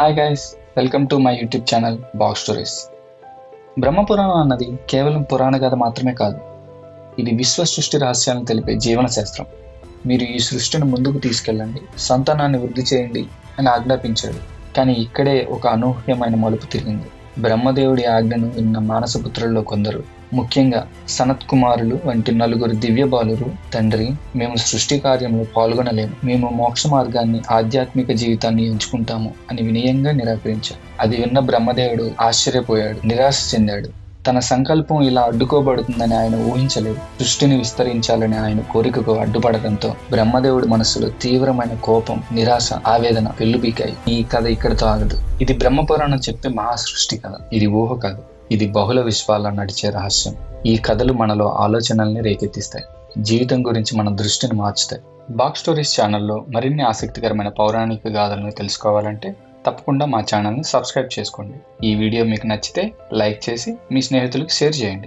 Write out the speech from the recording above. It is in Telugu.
Hi guys welcome to my YouTube channel box stories Brahmapuranam అన్నది కేవలం పురాణ కథ మాత్రమే కాదు. ఇది విశ్వ సృష్టి రహస్యాలను తెలిపే జీవన శాస్త్రం. మీరు ఈ సృష్టిని ముందుకు తీసుకెళ్ళండి సంతానాన్ని వృద్ధి చేయండి అని ఆజ్ఞాపించాడు. కానీ ఇక్కడే ఒక అనూహ్యమైన మలుపు తిరిగింది. బ్రహ్మదేవుడి ఆజ్ఞను విన్న మానసపుత్రుల్లో కొందరు. ముఖ్యంగా సనత్ కుమారులు వంటి నలుగురు దివ్య బాలురు తండ్రి మేము సృష్టి కార్యంలో పాల్గొనలేము. మేము మోక్ష మార్గాన్ని ఆధ్యాత్మిక జీవితాన్ని ఎంచుకుంటాము అని వినయంగా నిరాకరించారు. అది విన్న బ్రహ్మదేవుడు ఆశ్చర్యపోయాడు నిరాశ చెందాడు. తన సంకల్పం ఇలా అడ్డుకోబడుతుందని ఆయన ఊహించలేదు. సృష్టిని విస్తరించాలని ఆయన కోరికకు అడ్డుపడటంతో బ్రహ్మదేవుడి మనస్సులో తీవ్రమైన కోపం నిరాశ ఆవేదన పెళ్ళుబీకాయి ఈ కథ ఇక్కడితో ఆగదు. ఇది బ్రహ్మపురాణం చెప్పే మహాసృష్టి కథ. ఇది ఊహ కాదు. ఇది బహుళ విశ్వాల్లో నడిచే రహస్యం. ఈ కథలు మనలో ఆలోచనల్ని రేకెత్తిస్తాయి. జీవితం గురించి మన దృష్టిని మార్చుతాయి. బాక్ స్టోరీస్ ఛానల్లో మరిన్ని ఆసక్తికరమైన పౌరాణిక గాథలను తెలుసుకోవాలంటే తప్పకుండా మా ఛానల్ని సబ్స్క్రైబ్ చేసుకోండి. ఈ వీడియో మీకు నచ్చితే లైక్ చేసి మీ స్నేహితులకు షేర్ చేయండి.